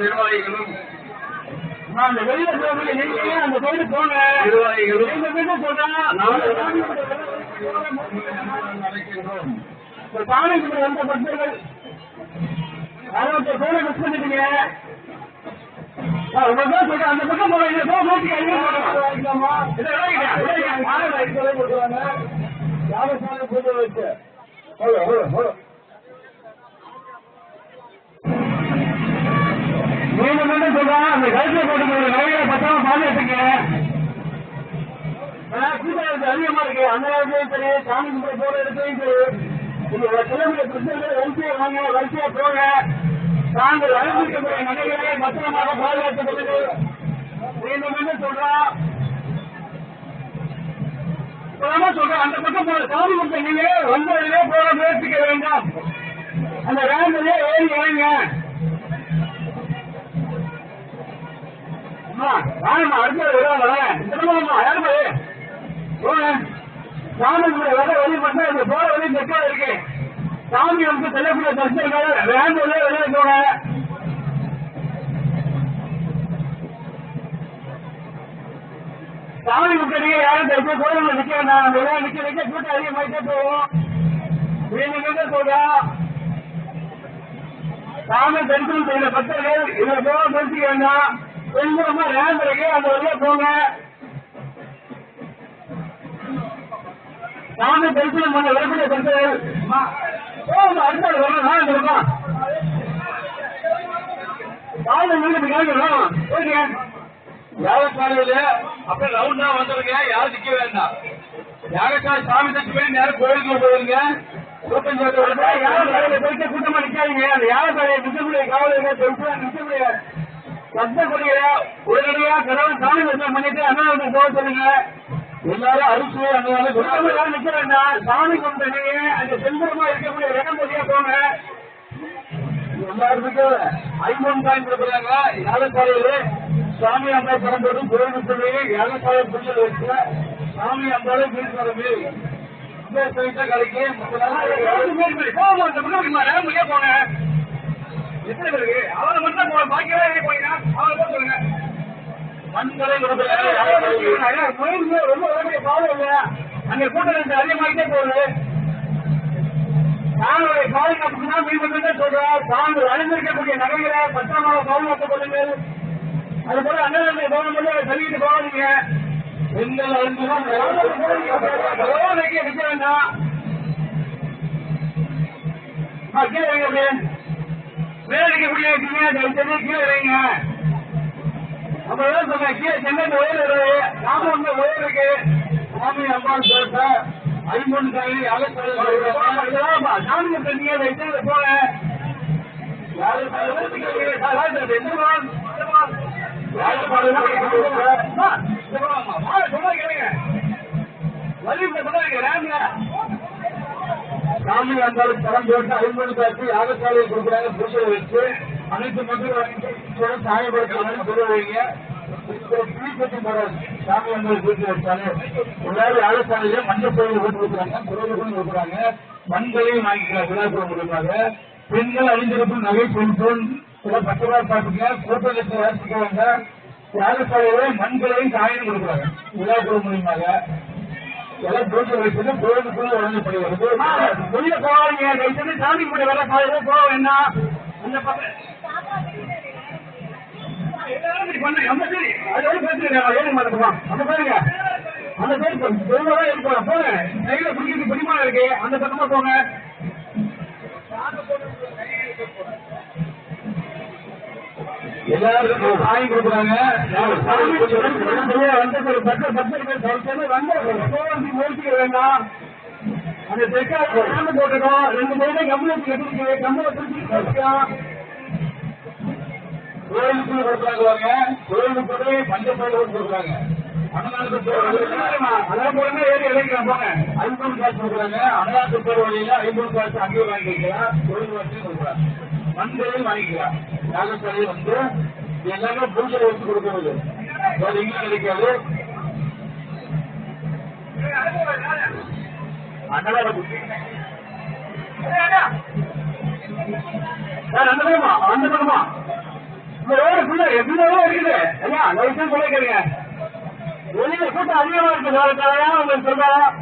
நிர்வாகிகளும் அந்த வெளியில போறீங்க நீங்க அந்த கோயிலுக்கு போங்க நிர்வாகிகளும் நீங்க வீட்டு சொல்றா நாலு அழைக்கின்றோம் இந்த சாமிக்கு வந்த பக்தர்கள் அவங்க கோயிலை மிஸ் பண்ணிட்டீங்க ஆ, உங்க பேர் சொல்றேன். அந்த பக்கம் போங்க. இந்த பக்கம் நோக்கி கையில போடுங்க. இதை விளையாடுங்க. Hold யாரை hold கொடுக்குறாங்க? hold பூஜை நீங்க அந்த கழுத்துல போட்டு நிறைய பத்திரமா பாதுகாத்துங்க கூட்டம் அதிகமா இருக்கு. அந்த நேரத்திலையும் சரி சாமி கும்பிட போற சரி. உங்களோட கிலோமீட்டர் பிரச்சனை வாங்க வரிசையா போங்க. நாங்கள் அனுமதிக்கக்கூடிய நகைகளை பத்திரமாக பாதுகாத்துக் கொள்ளுங்கள். மீண்டும் மீண்டும் சொல்றோம் இப்பதாம்மா சொல்றேன். அந்த பக்கம் போற சாமி கும்பிட்ட நீங்க வந்ததிலே போற முயற்சிக்க வேண்டாம். அந்த வேண்டிலே ஏறி இறங்க அம்மா வாங்கம்மா அடுத்த வருவாங்க. திரும்பமா யாருமா போங்க. சாமி வர வழி பண்ணா இந்த போற வழி தெற்கா இருக்கு. சாமி வந்து செல்லக்கூடிய தரிசனங்கள் வேண்டிலே வெளியே போங்க. சாமி முக்கடியே யாரும் தெரிஞ்சு கோயில்ல நிக்க வேண்டாம். அந்த இடம் நிக்க நிக்க கூட்டம் அதிகமாயிட்டே போவோம் நீங்க சொல்றா. சாமி தரிசனம் செய்த பக்தர்கள் இதை போக நிறுத்திக்க வேண்டாம். பெண்புறமா ரேந்தருக்கு அந்த வழியா போங்க. சாமி தரிசனம் பண்ண வரக்கூடிய பக்தர்கள் போகும் அடுத்த வரணும் நான் இருக்கோம் காலை மீண்டும் கேட்கணும் ஓகே. யாகசாலையில அப்படியே ரவுண்டா வந்துருங்க. யாரும் நிக்க வேண்டாம். யாகசாலை சாமி தச்சு போய் நேரம் கோயிலுக்கு போயிருங்க. கூட்டம் சேர்த்து விடுங்க. யாரும் தலையில போயிட்டு கூட்டமா நிக்காதீங்க. அந்த யார் தலையை நிற்கக்கூடிய காவலர்கள் பெருசா நிற்கக்கூடிய சத்தக்கூடிய உடனடியா கடவுள் சாமி தரிசனம் பண்ணிட்டு அண்ணாவுக்கு போக சொல்லுங்க. எல்லாரும் அரிசி அந்த கூட்டமா யாரும் நிக்க வேண்டாம். சாமி கும்பிட்டு அந்த செல்வரமா இருக்கக்கூடிய இடம் வழியா போங்க. எல்லாருக்கும் ஐம்பது காயின் கொடுக்குறாங்க. யாகசாலையில சாமி அம்மா படம் போட்டு கோயிலுக்கு சொல்லி யாகசாலை புரிஞ்சல் வச்சு சாமி அம்பாலே வீட்டு வரவே கடைக்கு போங்க. எத்தனை பேருக்கு அவரை மட்டும் போ- பாக்கி எல்லாம் வெளியே போனீங்க அவரை போக சொல்லுங்க. மண்களை. கோயிலுக்கு ரொம்ப வரக்கூடிய பாவம் இல்ல அங்க கூட்டம் அதிகமாகிட்டே போகுது. தாங்களுடைய பாதுகாப்புக்கு தான் மீண்டும் சொல்றோம் தாங்கள் அணிந்திருக்கக்கூடிய நகைகளை பத்திரமாக பாதுகாத்துக் கொள்ளுங்கள். அது போல அண்ணனுடைய கவனம் பண்ணி சொல்லிட்டு போகாதீங்க. அழிஞ்சுதான் நிக்க நிக்க வேண்டாம். கீழே வைங்க அப்படியே. மேல நிற்கக்கூடிய இருக்கீங்க தயவு செஞ்சு கீழே வைங்க. அப்பதான் சொன்னேன் கீழே சென்னை உயர் இருக்கு. நாம வந்து உயர் இருக்கு. சாமி பேச. ஐம்பது காயின் யாகசாலை சாமி நீங்க வைத்து போங்க சாமி அம்பாளுக்கு படம் போட்டு ஐம்பது காட்டி யாகசாலையில் கொடுக்குறாங்க பூஜை வச்சு. அனைத்து மக்கள் சாயப்படுத்த சொல்ல வைங்க தீப்பத்தி மரம் சாமி அம்பாள் பூஜை வச்சாங்க எல்லாரும் யாகசாலையில மஞ்சள் கோயில் போட்டு கொடுக்குறாங்க குறைவுகளும் கொடுக்குறாங்க. மண்களையும் வாங்கிக்கிறாங்க விழாக்குறம் கொடுக்குறாங்க. பெண்கள் அணிந்திருக்கும் நகை செல்போன் இதெல்லாம் பத்து ரூபாய் பார்த்துங்க வாசிக்கிறாங்க யாகசாலையில மண்களையும் காயினும் கொடுக்குறாங்க விழாக்குறம் மூலியமாக எல்லாம் பூஜை வைப்பது கோயிலுக்குள்ள வழங்கப்படுகிறது வெளிய போவாங்க தயவுசெய்து சாமி கும்பிட வர காலையில போக வேண்டாம் அந்த பக்கம் எல்லாரும் இப்படி சரி. அது பேசுறேன். ஏழு அந்த பாருங்க. அந்த சைடு போ. போங்க. கையில குடிக்கிறது பிடிமானம் இருக்கு. அந்த பக்கமா போங்க. எல்லாருக்கும் காயின் கொடுக்குறாங்க. வந்து ஒரு பத்து பக்தர்கள் தயவுசெய்து வந்து முயற்சிக்க வேண்டாம். அந்த தெற்கா சாமி போட்டுக்கோம் ரெண்டு சைடு கம்பளத்துக்கு கட்டிருக்கு கம்பளை பிடிச்சி கோயிலுக்குள்ள கொடுக்குறாங்க கோயிலுக்கு போய் பஞ்ச கோயில் கொடுக்குறாங்க. பேர் போறமே ஏறி இறங்கிக்கலாம் போங்க. ஐம்பது காசு கொடுக்குறாங்க. அன்னதானத்து பேர் வழியில ஐம்பது காசு அங்கேயும் வாங்கிக்கலாம் கோயில் வச்சு கொடுக்குறாங்க. மண்களையும் வாங்கிக்கலாம். யாகசாலையில் வந்து எல்லாமே பூஜை வச்சு கொடுக்கிறது. வேற எங்கேயும் கிடைக்காது. அன்னதான சார் அந்த இந்த ரோடு ஃபுல்லா எவ்வளவோ இருக்குது? ஐயா லைசன்ஸ் சொல்லிக்கிறீங்க வெளியில கூட்டம் அதிகமா இருக்கு உங்களுக்கு சொல்றேன்.